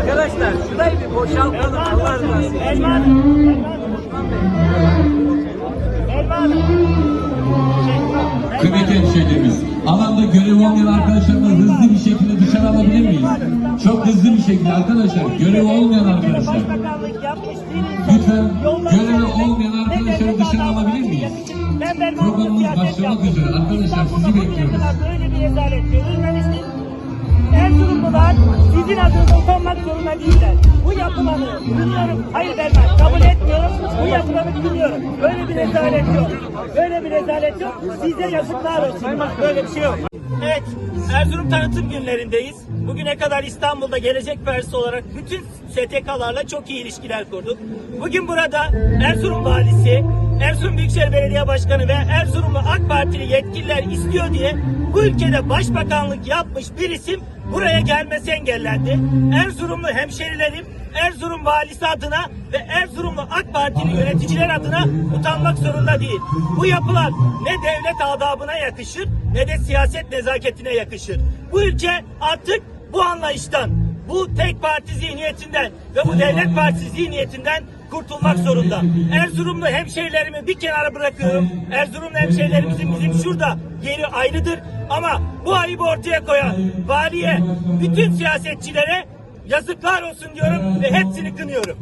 Arkadaşlar şurayı bir boşaltalım Allah razı olsun. Elma Hanım. Elma Hanım. Kıymetli hemşehrilerimiz, alanda görev olmayan arkadaşlarımızı hızlı bir şekilde dışarı alabilir miyiz? Çok hızlı bir şekilde arkadaşlar, görev olmayan arkadaşlar. Lütfen verecek. olmayan arkadaşları dışarı alabilir miyiz? Programımız başlamak üzere. Arkadaşlar sizi bekliyoruz. Böyle bir rezalet görülmemiştir. Erzurumlular yapılanı kınıyorum. Hayır vermem. Kabul etmiyorum. Bu yapılanı kınıyorum. Böyle bir rezalet yok. Böyle bir rezalet yok. Size yazıklar olsun. Böyle bir şey yok. Evet, Erzurum tanıtım günlerindeyiz. Bugüne kadar İstanbul'da Gelecek Partisi olarak bütün STK'larla çok iyi ilişkiler kurduk. Bugün burada Erzurum Valisi, Erzurum Büyükşehir Belediye Başkanı ve Erzurumlu AK Partili yetkililer istiyor diye bu ülkede başbakanlık yapmış bir isim buraya gelmesi engellendi. Erzurumlu hemşerilerim Erzurum valisi adına ve Erzurumlu AK Partili yöneticiler adına utanmak zorunda değil. Bu yapılan ne devlet adabına yakışır ne de siyaset nezaketine yakışır. Bu ülke artık bu anlayıştan, bu tek parti zihniyetinden ve bu devlet partisi zihniyetinden kurtulmak zorunda. Erzurumlu hemşehrilerimi bir kenara bırakıyorum. Erzurumlu hemşehrilerimizin bizim şurada yeri ayrıdır. Ama bu ayıbı ortaya koyan valiye, bütün siyasetçilere yazıklar olsun diyorum ve hepsini kınıyorum.